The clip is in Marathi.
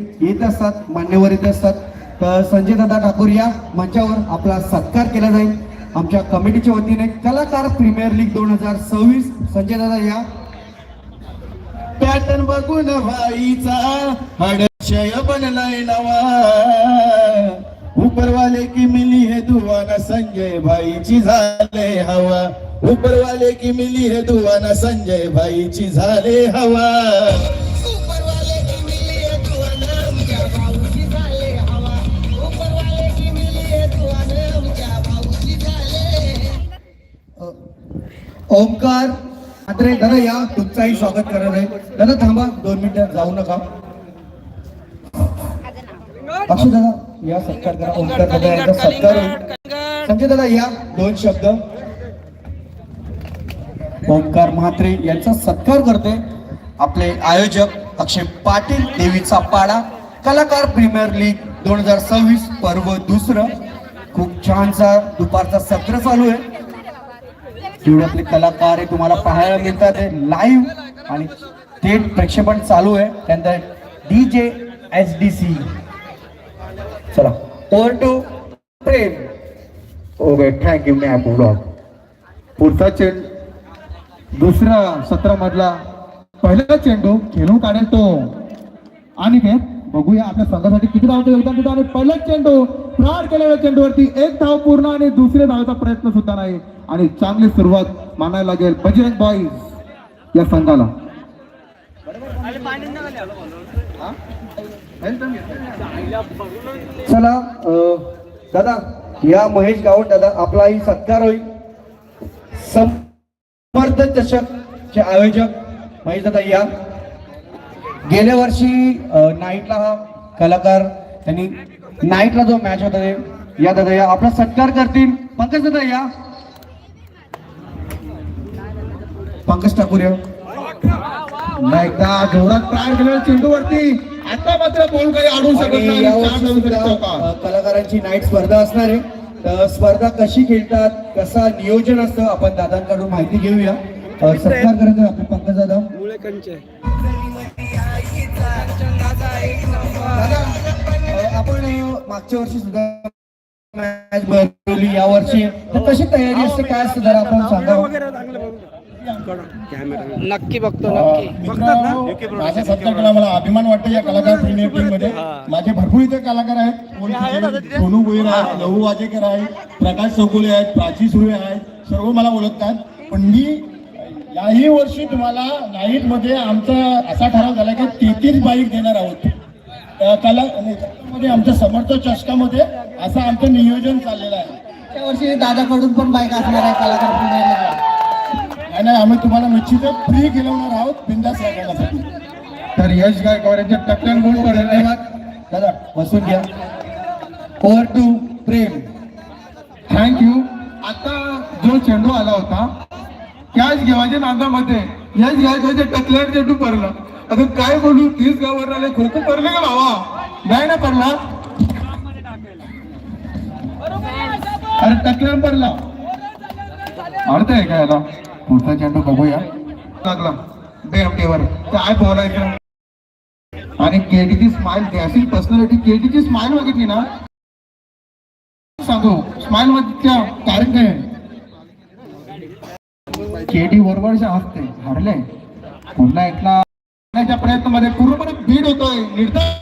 येत असतात मान्यवर येत असतात. तर संजय दादा ठाकूर या मंचावर आपला सत्कार केला जाईल. आमच्या कमिटीच्या वतीने कलाकार प्रीमियर लीग दोन हजार सव्वीस संजय दादा या. पॅटर्न बघून भाईचा हडक्षय बनलाय नवा. उपरवाले की मिली हे दुवाना संजय भाईची झाले हवा. उपरवाले की मिली हे दुवाना संजय भाईची झाले हवा. ओंकार. मात्रे दादा या तुमचाही स्वागत करत आहे. दादा थांबा दोन मिनिटं जाऊ नका. अक्षय दादा या सत्कार करा. ओंकार दादा यांचा सत्कार होईल संजय दादा या दोन शब्द. ओंकार म्हात्रे यांचा सत्कार करते आपले आयोजक अक्षय पाटील देवीचा पाडा कलाकार प्रीमियर लीग दोन हजार सव्वीस पर्व दुसरं. खूप छानसा दुपारचा सत्र चालू आहे. जेवढे आपले कलाकार आहे तुम्हाला पाहायला मिळतात ते लाईव्ह आणि थेट प्रक्षेपण चालू आहे. त्यानंतर D J S D C चला. Over to Prem okay thank you ma'am blog पुढचा चेंडू. दुसऱ्या सत्रामधला पहिला चेंडू खेळून काढेल तो. आणि काय बघूया आपल्या संघासाठी किती धावतो योगदान देतो. आणि पहिला चेंडू प्रार केलेल्या चेंडूवरती एक धाव पूर्ण आणि दुसऱ्या धावाचा प्रयत्न सुद्धा नाही. आणि चांगली सुरुवात मानायला लागेल बजरंग बॉईज या संघाला. चला अं, दादा या महेश गावड दादा आपलाही सत्कार होईल. समर्थ चषक चे आयोजक महेश दादा या. गेल्या वर्षी नाईटला हा कलाकार त्यांनी नाईटला जो मॅच होता ते या दादा या. आपला सत्कार करतील पंकज दादा या. पंकज ठाकूर एकदा जोरात प्राड केलेल्या चेंडूवरती. आता मात्र बॉल काही अडू शकत आणि नाही. अ, कलाकारांची नाईट स्पर्धा असणार आहे. तर स्पर्धा कशी खेळतात कसा नियोजन असतं आपण दादांकडून माहिती घेऊया. सत्कार करायचं आपले पंकज दादा. आपण मागच्या वर्षी सुद्धा मॅच भरवली या वर्षी. तर कशी तयारी असते काय असतं जरा आपण सांगा नक्की बघतो नक्की. मला अभिमान वाटतो या कलाकार प्रीमियर टीममध्ये. माझे भरपूर इथे कलाकार आहेत. सोनू भोईर आहे लहू वाजेकर आहे प्रकाश चौगुले आहेत प्राची सुर्वे आहेत सर्व मला ओळखतात. पण मी याही वर्षी तुम्हाला नाईटमध्ये आमचा असा ठराव झाला की तेहतीस बाईक देणार आहोत. कला मध्ये आमच्या समर्थ चषकामध्ये असं आमचं नियोजन चाललेलं आहे. त्या वर्षी दादाकडून पण बाईक असणार आहे कलाकार आणि नाही आम्ही तुम्हाला निश्चितच फ्री खेळवणार आहोत बिंदास राखण्यासाठी तर यश गायकवाड यांच्या टक्कन गोल धन्यवाद. दादा बसून घ्या. ओव्हर टू प्रेम थँक्यू आता जो चेंडू आला होता त्याच घेवायच्या नांदामध्ये. यश गायकवाडच्या टकल्यावर चेंडू पडला. आता काय बोलू? तीस गावावर आले. खो खो पडले का भावा? नाही ना पडला अरे टकल्यावर पडला. अर्थ आहे काय याला? पुढचा चेंडू बघूया. लागला. बेमटेवर काय बोलायचं आणि केडीची स्माइल त्याची पर्सनॅलिटी केडीची स्माइल बघितली ना? सांगू स्माइल मधच्या कारण काय केडी बरोबरच्या हसते हरले. पुन्हा एकला प्रयत्नमध्ये पूर्णपणे बीड होतोय. निर्धार